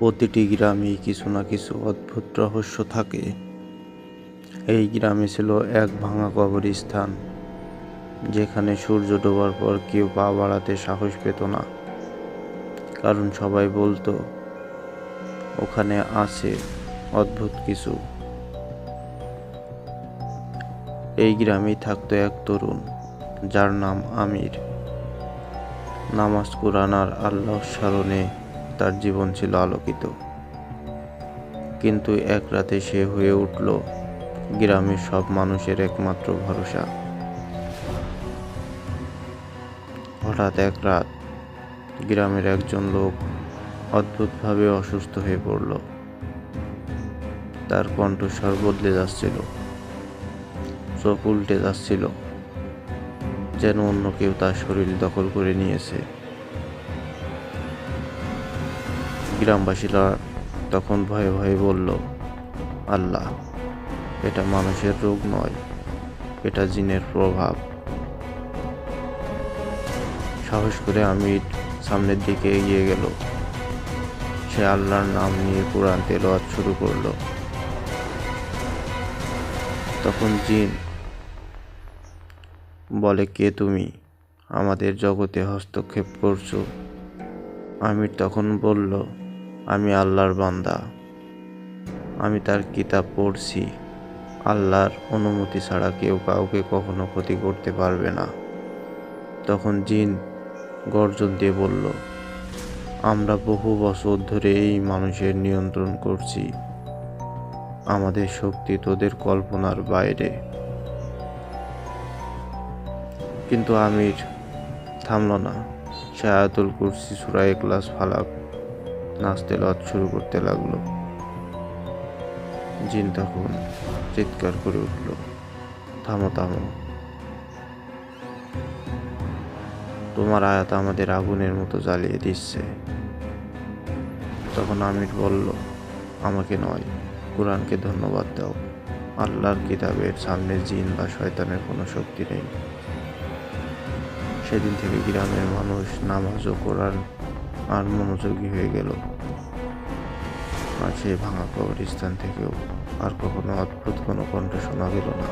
প্রতিটি গ্রামেই কিছু না কিছু অদ্ভুত রহস্য থাকে। এই গ্রামে ছিল এক ভাঙা কবরস্থান, যেখানে সূর্য ডোবার পর কেউ পা বাড়াতে সাহস পেত না। কারণ সবাই বলতো, ওখানে আছে অদ্ভুত কিছু। এই গ্রামেই থাকতো এক তরুণ, যার নাম আমির। নামাজ কোরআন আর স্মরণে তার জীবন ছিল আলোকিত। কিন্তু এক রাতে সে হয়ে উঠল গ্রামের সব মানুষের একমাত্র ভরসা। হঠাৎ এক রাত গ্রামের একজন লোক অদ্ভুতভাবে অসুস্থ হয়ে পড়ল। তার কণ্ঠস্বর বদলে যাচ্ছিল। চোখ উল্টে যাচ্ছিল, যেন অন্য কেউ তার শরীর দখল করে নিয়েছে। গ্রামবাসীরা তখন ভয়ে ভয়ে বলল, আল্লাহ, এটা মানুষের রোগ নয়, এটা জিনের প্রভাব। সাহস করে আমি সামনের দিকে এগিয়ে গেল। সে আল্লাহর নাম নিয়ে কোরআন তেলাওয়াত শুরু করল। তখন জিন বলে, কে তুমি? আমাদের জগতে হস্তক্ষেপ করছ? আমির তখন বলল আমি আল্লাহর বান্দা। আমি তার কিতাব পড়ছি। আল্লাহর অনুমতি ছাড়া কেউ কাউকে কখনো ক্ষতি করতে পারবে না। তখন জিন গর্জন দিয়ে বলল, আমরা বহু বছর ধরে এই মানুষের নিয়ন্ত্রণ করছি। আমাদের শক্তি তোদের কল্পনার বাইরে। কিন্তু আমির থামল না। সে আয়াতুল কুরসি সুরা ক্লাস ফালাক নাচতে, লজ শুরু করতে লাগল। জিন তখন চিৎকার করে উঠল, থামো থামো। তোমার আয়াত আমাদের আগুনের মতো জ্বালিয়ে দিচ্ছে। তখন আমির বলল, আমাকে নয়, কোরআনকে ধন্যবাদ দাও। আল্লাহর কিতাবের সামনে জিন বা শয়তানের কোনো শক্তি নেই। সেদিন থেকে গ্রামের মানুষ নামাজ ও কোরআন আর মনোযোগী হয়ে গেল। সেই ভাঙা কবরস্থান থেকেও আর কখনো অদ্ভুত কোনো কণ্ঠ শোনা গেল না।